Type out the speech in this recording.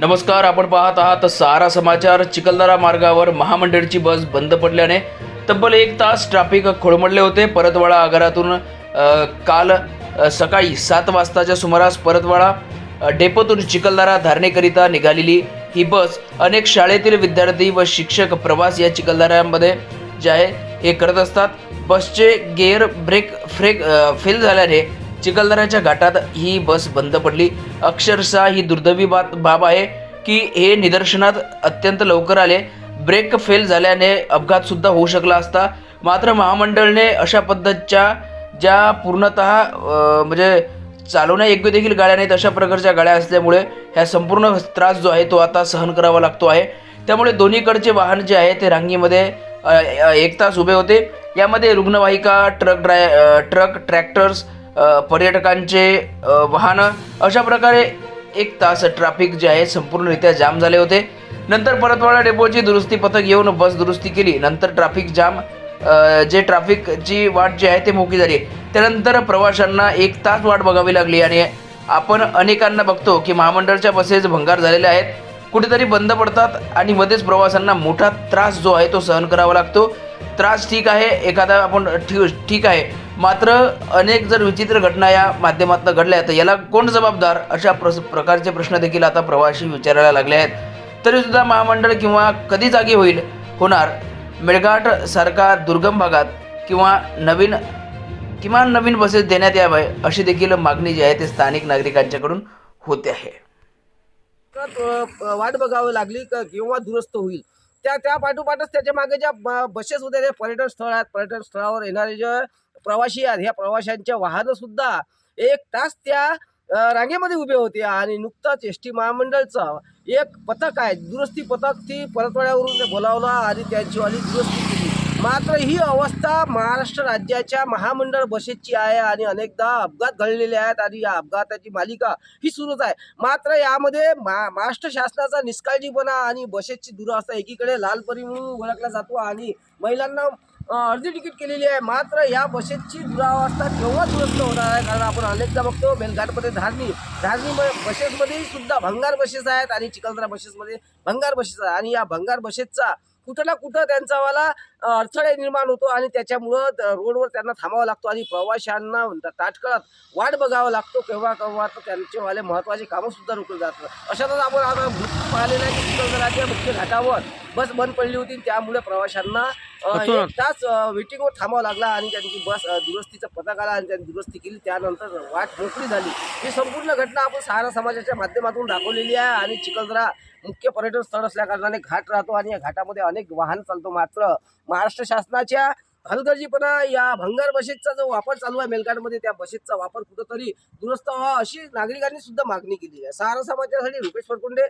नमस्कार आपण पाहत आहात सारा समाचार चिखलदरा मार्गावर. महामंडळची बस बंद पडल्याने तब्बल एक तास ट्रॅफिक खोळंबडले होते. परतवाडा आगारातून काल सकाळी सात वाजताच्या सुमारास परतवाडा डेपोतून चिखलदरा धारणेकरिता निघालेली ही बस अनेक शाळेतील विद्यार्थी व शिक्षक प्रवास या चिखलदऱ्यांमध्ये जे आहे हे करत असतात. बसचे गेअर ब्रेक फ्रेक फेल झाल्याने चिखलदऱ्याच्या घाटात ही बस बंद पडली. अक्षरशः ही दुर्दैवी बात बाब आहे की हे निदर्शनात अत्यंत लवकर आले. ब्रेक फेल झाल्याने अपघात सुद्धा होऊ शकला असता. मात्र महामंडळने अशा पद्धतच्या ज्या पूर्णतः म्हणजे चालवण्या योग्य देखील गाड्या नाहीत अशा प्रकारच्या गाड्या असल्यामुळे ह्या संपूर्ण त्रास जो आहे तो आता सहन करावा लागतो आहे. त्यामुळे दोन्हीकडचे वाहन जे आहे ते रांगीमध्ये एक तास उभे होते. यामध्ये रुग्णवाहिका ट्रक ड्राय ट्रक ट्रॅक्टर्स पर्यटकांचे वाहनं अशा प्रकारे एक तास ट्रॅफिक जे आहे संपूर्णरित्या जाम झाले होते. नंतर परतवाडा डेपोची दुरुस्ती पथक येऊन बस दुरुस्ती केली. नंतर ट्रॅफिक जाम जे ट्रॅफिकची वाट जी आहे ते मोकळी झाली. त्यानंतर प्रवाशांना एक तास वाट बघावी लागली आणि आपण अनेकांना बघतो की महामंडळच्या बसेस भंगार झालेल्या आहेत. कुठेतरी बंद पडतात आणि मध्येच प्रवाशांना मोठा त्रास जो आहे तो सहन करावा लागतो. त्रास ठीक आहे एखादा आपण ठीक आहे. मात्र अनेक जर विचित्र घटना या माध्यमातून घडल्या तर याला कोण जबाबदार अशा प्रस प्रकारचे प्रश्न देखील आता प्रवाशी विचारायला लागले आहेत. तरीसुद्धा महामंडळ किंवा कधी जागी होईल होणार मेळघाट सारखा दुर्गम भागात किंवा नवीन किमान नवीन बसेस देण्यात यावे अशी देखील मागणी जी आहे ती स्थानिक नागरिकांच्याकडून होते आहे. वाट बघावी लागली का दुरुस्त होईल? त्या त्या पाठोपाठच त्याच्यामागे ज्या ब- बसेस होत्या त्या पर्यटन स्थळ आहेत पर्यटन स्थळावर येणारे जे प्रवासी आहेत ह्या प्रवाशांच्या वाहनं सुद्धा एक तास त्या रांगेमध्ये उभे होते आणि नुकताच एस टी महामंडळचं एक पथक आहे दुरुस्ती पथक ती परतवाड्यावरून ते बोलावलं आणि त्यांची वाली दुरुस्ती मात्र ही अवस्था महाराष्ट्र राज्याच्या महामंडळ बसेसची आहे आणि अनेकदा अपघात घडलेले आहेत आणि या अपघाताची मालिका ही सुरूच आहे. मात्र यामध्ये मा महाराष्ट्र शासनाचा निष्काळजीपणा आणि बसेसची दुरावस्था एकीकडे लालपरी म्हणून ओळखला जातो आणि महिलांना अर्धी तिकीट केलेली आहे. मात्र या बसेसची दुरावस्था केव्हा दुरुस्त होणार आहे? कारण आपण अनेकदा बघतो बेलघाटमध्ये धारणी धारणी बसेसमध्येही सुद्धा भंगार बसेस आहेत आणि चिखलदरा बसेसमध्ये भंगार बसेस आहेत. आणि या भंगार बसेसचा कुठं ना कुठं त्यांचावाला अडथळे निर्माण होतो आणि त्याच्यामुळं रोडवर त्यांना थांबावा लागतो. आणि प्रवाशांना ताटकळत वाट बघावा लागतो. केव्हा केव्हा तर त्यांचेवाले महत्त्वाचे कामंसुद्धा रोखले जातात. अशातच आपण आता मृत्यू पाहिलेला आहे की चिखलदराच्या मुख्य घाटावर बस बंद पडली होती त्यामुळे प्रवाशांना एक तास वेटिंगवर थांबावं लागला आणि त्यांची बस दुरुस्तीचा पथक आला आणि त्यांनी दुरुस्ती केली. त्यानंतर वाट मोकळी झाली. ही संपूर्ण घटना आपण सहारा समाजाच्या माध्यमातून दाखवलेली आहे आणि चिखलदरा मुख्य पर्यटन स्थळ असल्या कारणाने घाट राहतो आणि या घाटामध्ये अनेक वाहन चालतो. मात्र महाराष्ट्र शासनाच्या हलगर्जीपणा या भंगार बसेसचा जो वापर चालू आहे मेलघाटमध्ये त्या बसेसचा वापर कुठंतरी दुरुस्त व्हावा अशी नागरिकांनी सुद्धा मागणी केली आहे. सहारा समाजासाठी रुपेश फरकुंडे